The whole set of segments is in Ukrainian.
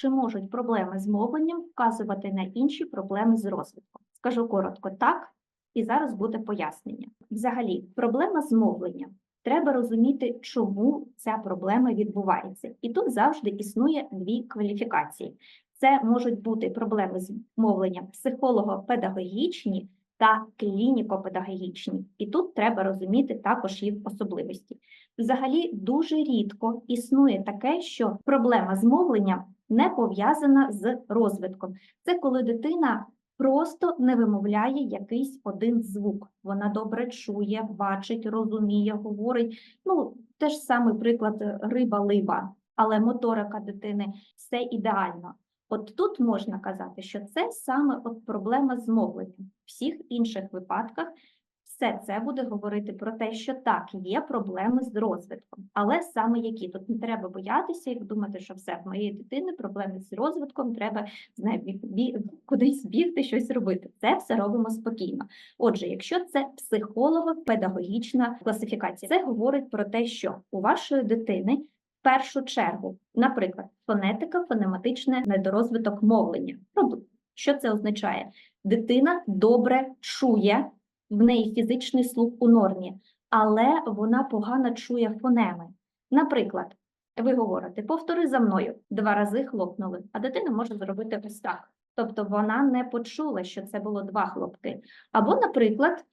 чи можуть проблеми з мовленням вказувати на інші проблеми з розвитком? Скажу коротко, так, і зараз буде пояснення. Взагалі, проблема з мовленням. Треба розуміти, чому ця проблема відбувається. І тут завжди існує дві кваліфікації. Це можуть бути проблеми з мовленням психолого-педагогічні та клініко-педагогічні. І тут треба розуміти також їх особливості. Взагалі дуже рідко існує таке, що проблема з мовленням не пов'язана з розвитком. Це коли дитина просто не вимовляє якийсь один звук. Вона добре чує, бачить, розуміє, говорить. Ну, теж самий приклад е, риба-либа, але моторика дитини все ідеально. От тут можна казати, що це саме от проблема з мовленням. В всіх інших випадках все це буде говорити про те, що так, є проблеми з розвитком, але саме які тут не треба боятися і думати, що все в моєї дитини проблеми з розвитком, треба знає, бі, бі, кудись бігти, щось робити. Це все робимо спокійно. Отже, якщо це психолого-педагогічна класифікація, це говорить про те, що у вашої дитини в першу чергу, наприклад, фонетика, фонематичне недорозвиток мовлення. Ну, що це означає? Дитина добре чує, в неї фізичний слух у нормі, але вона погано чує фонеми. Наприклад, ви говорите, повтори за мною, два рази хлопнули, а дитина може зробити ось так. Тобто вона не почула, що це було два хлопки. Або, наприклад,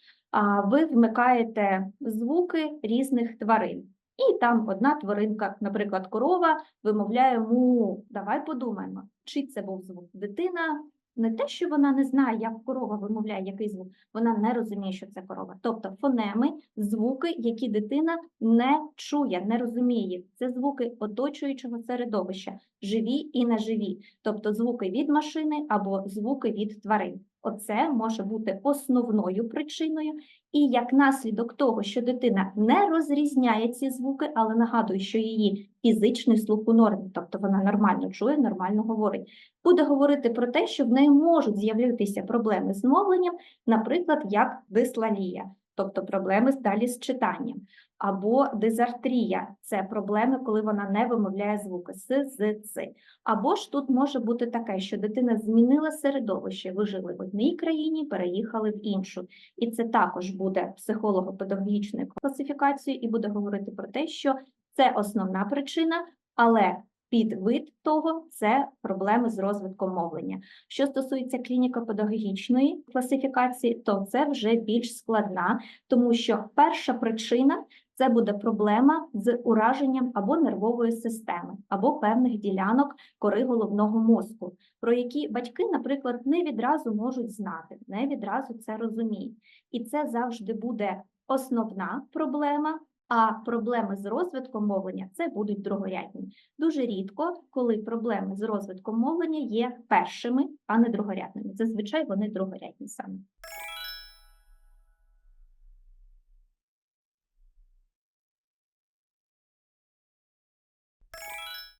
ви вмикаєте звуки різних тварин. І там одна тваринка, наприклад, корова, вимовляє му. Давай подумаємо, чи це був звук. Дитина не те, що вона не знає, як корова вимовляє який звук, вона не розуміє, що це корова. Тобто фонеми, звуки, які дитина не чує, не розуміє. Це звуки оточуючого середовища, живі і неживі, тобто звуки від машини або звуки від тварин. Оце може бути основною причиною, і як наслідок того, що дитина не розрізняє ці звуки, але нагадую, що її фізичний слух у нормі, тобто вона нормально чує, нормально говорить, буде говорити про те, що в неї можуть з'явитися проблеми з мовленням, наприклад, як дислалія, тобто проблеми далі з читанням, або дизартрія це проблеми, коли вона не вимовляє звуки с, з, ц. Або ж тут може бути таке, що дитина змінила середовище, ви жили в одній країні, переїхали в іншу. І це також буде психолого-педагогічною класифікацією і буде говорити про те, що це основна причина, але підвид того це проблеми з розвитком мовлення. Що стосується клініко-педагогічної класифікації, то це вже більш складна, тому що перша причина це буде проблема з ураженням або нервової системи, або певних ділянок кори головного мозку, про які батьки, наприклад, не відразу можуть знати, не відразу це розуміють. І це завжди буде основна проблема. А проблеми з розвитком мовлення це будуть другорядні. Дуже рідко, коли проблеми з розвитком мовлення є першими, а не другорядними. Зазвичай вони другорядні саме.